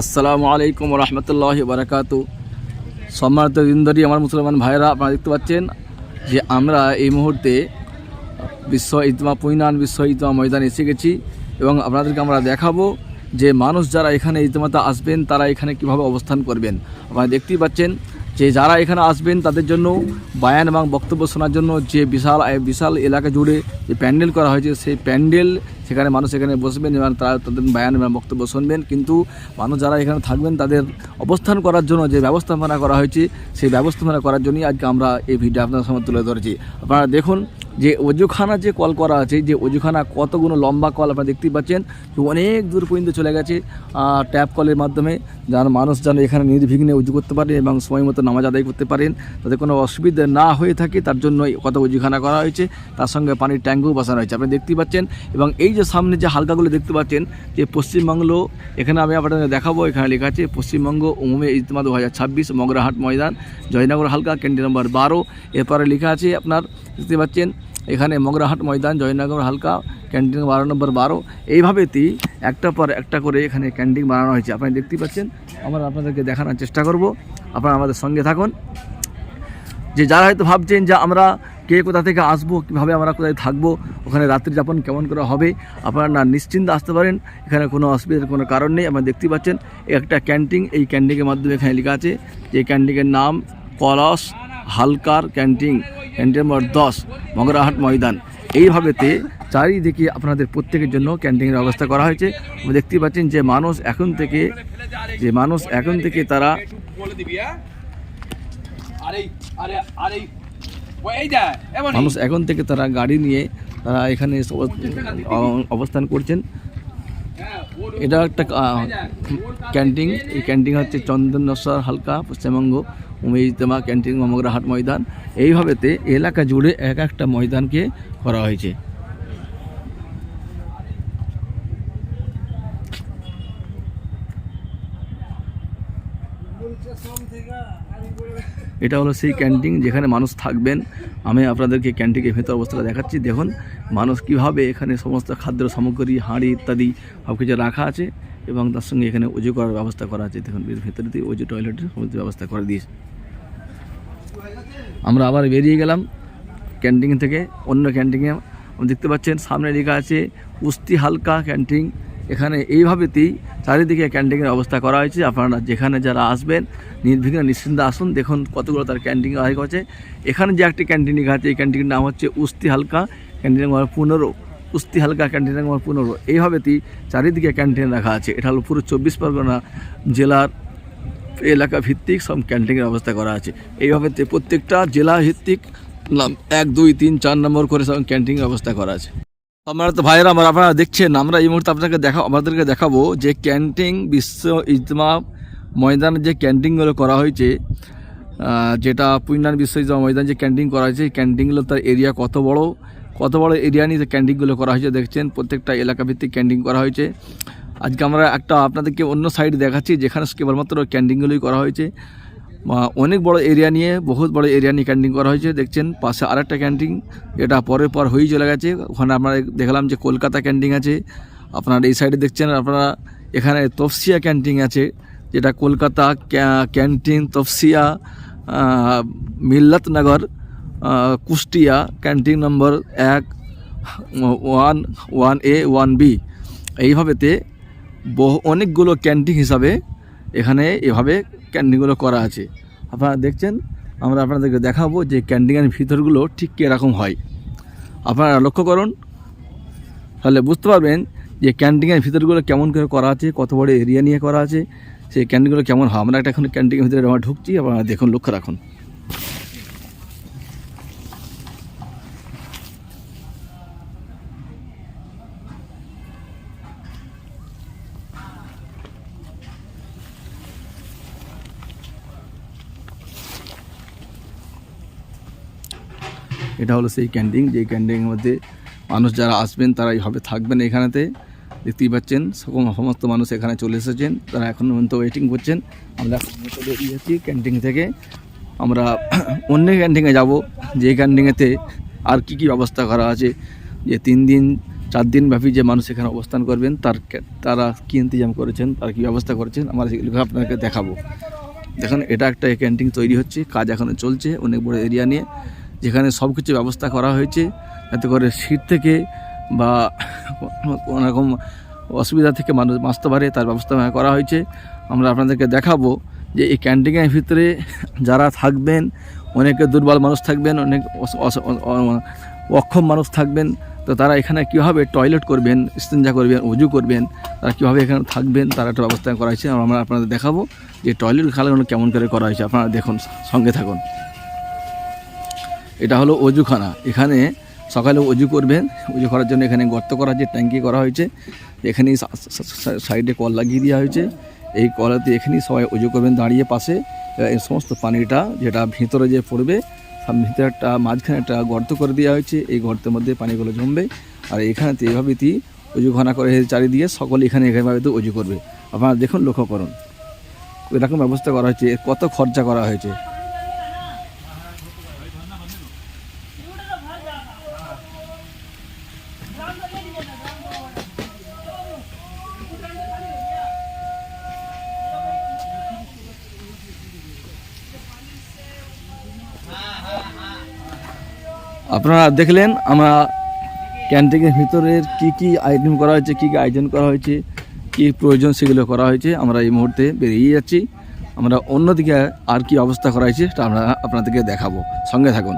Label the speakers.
Speaker 1: আসসালামু আলাইকুম রহমতুল্লাহ বারাকাতু সম্মানিত দিনদারি আমার মুসলমান ভাইরা আপনারা দেখতে পাচ্ছেন যে আমরা এই মুহূর্তে বিশ্ব ইজমা, পুইনান বিশ্ব ইজমা ময়দানে এসে গেছি এবং আপনাদেরকে আমরা দেখাবো যে মানুষ যারা এখানে ইজমাতে আসবেন, তারা এখানে কীভাবে অবস্থান করবেন। আপনারা দেখতেই পাচ্ছেন যে যারা এখানে আসবেন, তাদের জন্য বায়ান এবং বক্তব্য শোনার জন্য যে বিশাল বিশাল এলাকা জুড়ে যে প্যান্ডেল করা হয়েছে, সেই প্যান্ডেল সেখানে মানুষ এখানে বসবেন এবং তারা তাদের বায়ান এবং বক্তব্য শুনবেন। কিন্তু মানুষ যারা এখানে থাকবেন, তাদের অবস্থান করার জন্য যে ব্যবস্থাপনা করা হয়েছে, সেই ব্যবস্থাপনা করার জন্যই আজকে আমরা এই ভিডিও আপনার সামনে তুলে ধরেছি। আপনারা দেখুন যে অজুখানা যে কল করা আছে, যে অজুখানা কতগুলো লম্বা কল আপনারা দেখতেই পাচ্ছেন, যে অনেক দূর পর্যন্ত চলে গেছে ট্যাপ কলের মাধ্যমে যেন মানুষ যেন এখানে নির্বিঘ্নে উজু করতে পারে এবং সময় মতো নামাজ আদায় করতে পারেন তাতে কোনো অসুবিধা না হয়ে থাকে, তার জন্য কত উজুখানা করা হয়েছে, তার সঙ্গে পানির ট্যাঙ্কও বসানো হয়েছে, আপনি দেখতেই পাচ্ছেন। এবং এই যে সামনে যে হালকাগুলো দেখতে পাচ্ছেন, যে পশ্চিমবঙ্গ, এখানে আমি আপনাদের দেখাবো, এখানে লেখা আছে, পশ্চিমবঙ্গ উমুমে ইজতেমা দু হাজার ছাব্বিশ, মগরাহাট ময়দান, জয়নগর হালকা ক্যান্ডি নম্বর বারো, এরপরে লেখা আছে আপনার, দেখতে পাচ্ছেন এখানে মগরাহাট ময়দান, জয়নগর হালকা, ক্যান্টিন বারো নম্বর বারো। এইভাবেতেই একটা পর একটা করে এখানে ক্যান্টিন বানানো হয়েছে। আপনি দেখতে পাচ্ছেন, আমরা আপনাদেরকে দেখানোর চেষ্টা করব। আপনারা আমাদের সঙ্গে থাকুন। যে যারা হয়তো ভাবছেন যে আমরা কে কোথা থেকে আসব, কীভাবে আমরা কোথায় থাকব, ওখানে রাত্রি যাপন কেমন করে হবে, আপনারা না নিশ্চিন্তে আসতে পারেন। এখানে কোনো অসুবিধার কোনো কারণ নেই। আপনারা দেখতে পাচ্ছেন, একটা ক্যান্টিন, এই ক্যান্টিনের মাধ্যমে এখানে লেখা আছে যে ক্যান্টিনের নাম কলস হালকার ক্যান্টিন। ক্যান্টিন নম্বর দশ, মগরাহাট ময়দান। এইভাবেতে চারিদিকে আপনাদের প্রত্যেকের জন্য ক্যান্টিনের ব্যবস্থা করা হয়েছে। দেখতেই পাচ্ছেন যে মানুষ এখন থেকে, যে মানুষ এখন থেকে তারা মানুষ এখন থেকে তারা গাড়ি নিয়ে তারা এখানে অবস্থান করছেন। এটা একটা ক্যান্টিন। এই ক্যান্টিন হচ্ছে চন্দনেশ্বর হালকা পশ্চিমবঙ্গ উমেজতেমা ক্যান্টিন মমগরা হাট ময়দান। এইভাবেতে এলাকা জুড়ে এক একটা ময়দানকে করা হয়েছে। এটা হলো সেই ক্যান্টিন যেখানে মানুষ থাকবেন। আমি আপনাদেরকে ক্যান্টিনের ভেতর অবস্থাটা দেখাচ্ছি। দেখুন, মানুষ কীভাবে এখানে সমস্ত খাদ্য সামগ্রী, হাঁড়ি ইত্যাদি সব কিছু রাখা আছে এবং তার সঙ্গে এখানে উজু করার ব্যবস্থা করা আছে। দেখুন ভেতরে দিয়ে উজু টয়লেটের সমস্ত ব্যবস্থা করে দিয়েছে। আমরা আবার বেরিয়ে গেলাম ক্যান্টিন থেকে। অন্য ক্যান্টিনে, দেখতে পাচ্ছেন, সামনে লেখা আছে উস্তি হালকা ক্যান্টিন। এখানে এইভাবেতেই চারিদিকে ক্যান্টিনের অবস্থা করা হয়েছে। আপনারা যেখানে যারা আসবেন, নির্বিঘ্নে নিশ্চিন্তে আসুন, দেখুন কতগুলো তার ক্যান্টিন আয় করছে। এখানে যে একটি ক্যান্টিন আছে এই ক্যান্টিনের নাম হচ্ছে উস্তি হালকা ক্যান্টিন নম্বর পনেরো, উস্তি হালকা ক্যান্টিন নম্বর পনেরো। এইভাবেতেই চারিদিকে ক্যান্টিন রাখা আছে। এটা হলো পুরো চব্বিশ পরগনা জেলার এলাকা ভিত্তিক সব ক্যান্টিনের ব্যবস্থা করা আছে। এইভাবেতে প্রত্যেকটা জেলা ভিত্তিক নাম এক, দুই, তিন, চার নম্বর করে সব ক্যান্টিনের ব্যবস্থা করা আছে। আমার তো ভাইয়েরা, আমার আপনারা দেখছেন, আমরা এই মুহূর্তে আপনাকে দেখা আমাদেরকে দেখাবো যে ক্যান্টিন বিশ্ব ইজমা ময়দানের যে ক্যান্টিনগুলো করা হয়েছে যেটা পুইনান বিশ্ব ইজমা ময়দান যে ক্যান্টিন করা হয়েছে ক্যান্টিনগুলো তার এরিয়া কত বড়? কত বড় এরিয়া নিয়ে ক্যান্টিনগুলো করা হয়েছে দেখছেন, প্রত্যেকটা এলাকা ভিত্তিক ক্যান্টিন করা হয়েছে। আজকে আমরা একটা আপনাদেরকে অন্য সাইড দেখাচ্ছি, যেখানে কেবলমাত্র ক্যান্টিনগুলোই করা হয়েছে। অনেক বড় এরিয়া নিয়ে, বহুত বড় এরিয়া নিয়ে ক্যান্টিন করা হয়েছে, দেখছেন? পাশে আরেকটা ক্যান্টিন যেটা পরের পর হয়েই চলে গেছে। ওখানে আমরা দেখলাম যে কলকাতা ক্যান্টিন আছে। আপনারা এই সাইডে দেখছেন, আপনারা এখানে তফসিয়া ক্যান্টিন আছে, যেটা Kolkata canteen Topsia মিল্লাতনগর Kushtia canteen number এক, one one A, one B. এইভাবেতে বহু, অনেকগুলো ক্যান্টিন হিসাবে এখানে এভাবে ক্যান্টিনগুলো করা আছে। আপনারা দেখছেন, আমরা আপনাদেরকে দেখাবো যে ক্যান্টিনের ভিতরগুলো ঠিক কীরকম হয়। আপনারা লক্ষ্য করুন, তাহলে বুঝতে পারবেন যে ক্যান্টিনের ভিতরগুলো কেমন করে করা আছে, কত বড় এরিয়া নিয়ে করা আছে, সেই ক্যান্টিনগুলো কেমন হয়। আমরা একটা এখন ক্যান্টিনের ভিতরে আমরা ঢুকছি, আপনারা দেখুন, লক্ষ্য রাখুন। এটা হলো সেই ক্যান্টিন, যে ক্যান্টিনের মধ্যে মানুষ যারা আসবেন তারা হবে, থাকবেন এখানেতে। দেখতেই পাচ্ছেন সমস্ত মানুষ এখানে চলে এসেছেন, তারা এখন পর্যন্ত ওয়েটিং করছেন। আমরা বেরিয়ে যাচ্ছি ক্যান্টিন থেকে। আমরা অন্য ক্যান্টিনে যাব, যে ক্যান্টিনেতে আর কি কি ব্যবস্থা করা আছে। যে তিন দিন, চার দিন ব্যাপী যে মানুষ এখানে অবস্থান করবেন, তার তারা কী ইন্তজাম করেছেন, তার কী ব্যবস্থা করেছেন, আমরা সেগুলো আপনাকে দেখাবো। দেখুন, এটা একটা ক্যান্টিন তৈরি হচ্ছে, কাজ এখনও চলছে, অনেক বড় এরিয়া নিয়ে। যেখানে সব কিছু ব্যবস্থা করা হয়েছে যাতে করে শীত থেকে বা কোনো রকম অসুবিধা থেকে মানুষ বাঁচতে পারে, তার ব্যবস্থা করা হয়েছে। আমরা আপনাদেরকে দেখাবো যে এই ক্যান্টিনের ভিতরে যারা থাকবেন, অনেকে দুর্বল মানুষ থাকবেন, অনেক অক্ষম মানুষ থাকবেন, তো তারা এখানে কীভাবে টয়লেট করবেন, ইস্তেঞ্জা করবেন, উজু করবেন, তারা কীভাবে এখানে থাকবেন, তার একটা ব্যবস্থা করা হয়েছে। আমরা আপনাদের দেখাবো যে টয়লেট খালাগুলো কেমন করে করা হয়েছে। আপনারা দেখুন, সঙ্গে থাকুন। এটা হলো অজুখানা। এখানে সকালে অজু করবেন, অজু করার জন্য এখানে গর্ত করা হয়েছে ট্যাঙ্কি করা হয়েছে। এখানেই সাইডে কল লাগিয়ে দেওয়া হয়েছে। এই কলাতে এখানেই সবাই অজু করবেন, দাঁড়িয়ে পাশে। এই সমস্ত পানিটা যেটা ভিতরে যে পড়বে তার ভিতরে একটা, মাঝখানে একটা গর্ত করে দেওয়া হয়েছে। এই গর্তের মধ্যে পানিগুলো জমবে। আর এখানে তো এখানেতে এইভাবেই অজুখানা করে চারিদিকে সকলে এখানে এভাবে অজু করবে। আপনারা দেখুন, লক্ষ্য করুন। এরকম ব্যবস্থা করা হয়েছে কত খরচা করা হয়েছে। আপনারা দেখলেন আমরা ক্যান্টিনের ভিতরের কি কি আয়োজন করা হয়েছে, কী কী আয়োজন করা হয়েছে, কি প্রয়োজন সেগুলো করা হয়েছে, আমরা এই মুহূর্তে বেরিয়ে যাচ্ছি। আমরা অন্যদিকে আর কি অবস্থা করা হয়েছে সেটা আমরা আপনাদেরকে দেখাবো। সঙ্গে থাকুন।